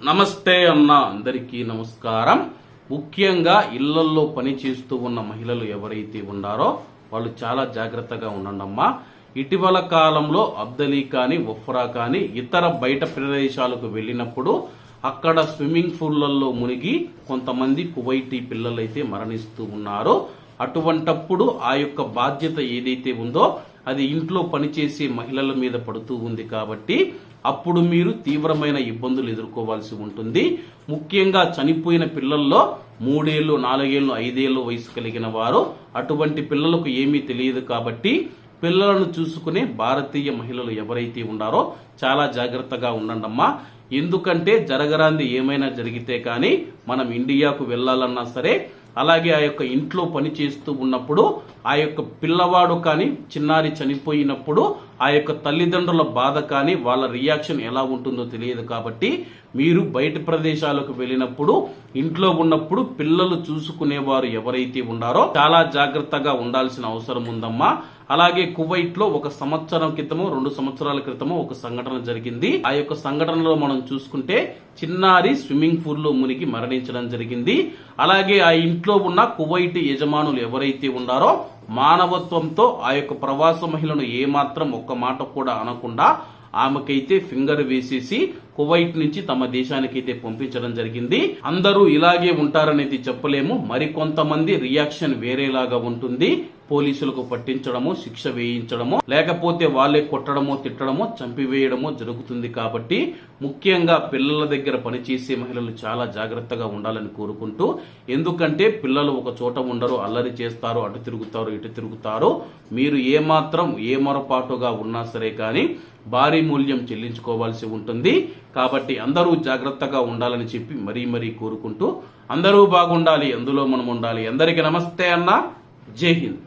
నమస్తే అన్న అందరికీ నమస్కారం. ముఖ్యంగా ఇళ్ళల్లో పని చేస్తూ ఉన్న మహిళలు ఎవరైతే ఉన్నారో వాళ్ళు చాలా జాగ్రత్తగా ఉండండమ్మా. ఇటీవల కాలంలో అబ్దలీ కానీ ఒఫ్రా కానీ ఇతర బయట ప్రదేశాలకు వెళ్ళినప్పుడు అక్కడ స్విమ్మింగ్ పూల్లలో మునిగి కొంతమంది కువైటీ పిల్లలైతే మరణిస్తూ ఉన్నారు. అటువంటప్పుడు ఆ యొక్క బాధ్యత ఏదైతే ఉందో అది ఇంట్లో పనిచేసే మహిళల మీద పడుతూ ఉంది కాబట్టి అప్పుడు మీరు తీవ్రమైన ఇబ్బందులు ఎదుర్కోవాల్సి ఉంటుంది. ముఖ్యంగా చనిపోయిన పిల్లల్లో మూడేళ్ళు నాలుగేళ్ళు ఐదేళ్ళు వయసు కలిగిన వారు అటువంటి పిల్లలకు ఏమీ తెలియదు కాబట్టి పిల్లలను చూసుకునే భారతీయ మహిళలు ఎవరైతే ఉన్నారో చాలా జాగ్రత్తగా ఉండండమ్మా. ఎందుకంటే జరగరాంది ఏమైనా జరిగితే కానీ మనం ఇండియాకు వెళ్ళాలన్నా సరే అలాగే ఆ యొక్క ఇంట్లో పని చేస్తూ ఉన్నప్పుడు ఆ యొక్క పిల్లవాడు కానీ చిన్నారి చనిపోయినప్పుడు ఆ యొక్క తల్లిదండ్రుల బాధ కానీ వాళ్ళ రియాక్షన్ ఎలా ఉంటుందో తెలియదు కాబట్టి మీరు బయట ప్రదేశాలకు వెళ్ళినప్పుడు ఇంట్లో ఉన్నప్పుడు పిల్లలు చూసుకునేవారు ఎవరైతే ఉన్నారో చాలా జాగ్రత్తగా ఉండాల్సిన అవసరం ఉందమ్మా. అలాగే కువైట్లో ఒక సంవత్సరం క్రితము రెండు సంవత్సరాల క్రితము ఒక సంఘటన జరిగింది. ఆ యొక్క సంఘటనలో మనం చూసుకుంటే చిన్నారి స్విమ్మింగ్ పూల్లో మునిగి మరణించడం జరిగింది. అలాగే ఆ ఇంట్లో ఉన్న కువైట్ యజమానులు ఎవరైతే ఉన్నారో మానవత్వంతో ఆ యొక్క ప్రవాస మహిళను ఏమాత్రం ఒక్క మాట కూడా అనకుండా ఆమెకైతే ఫింగర్ వేసేసి కువైట్ నుంచి తమ దేశానికైతే పంపించడం జరిగింది. అందరూ ఇలాగే ఉంటారనేది చెప్పలేము. మరికొంతమంది రియాక్షన్ వేరేలాగా ఉంటుంది. పోలీసులకు పట్టించడము శిక్ష వేయించడము లేకపోతే వాళ్ళే కొట్టడమో తిట్టడమో చంపివేయడమో జరుగుతుంది కాబట్టి ముఖ్యంగా పిల్లల దగ్గర పనిచేసే మహిళలు చాలా జాగ్రత్తగా ఉండాలని కోరుకుంటూ ఎందుకంటే పిల్లలు ఒక చోట ఉండరు అల్లరి చేస్తారు అటు తిరుగుతారు ఇటు తిరుగుతారు. మీరు ఏమాత్రం ఏ మొరపాటుగా ఉన్నా సరే కానీ భారీ మూల్యం చెల్లించుకోవాల్సి ఉంటుంది. కాబట్టి అందరూ జాగ్రత్తగా ఉండాలని చెప్పి మరీ మరీ కోరుకుంటూ అందరూ బాగుండాలి అందులో మనం ఉండాలి. అందరికీ నమస్తే అన్న. జై హింద్.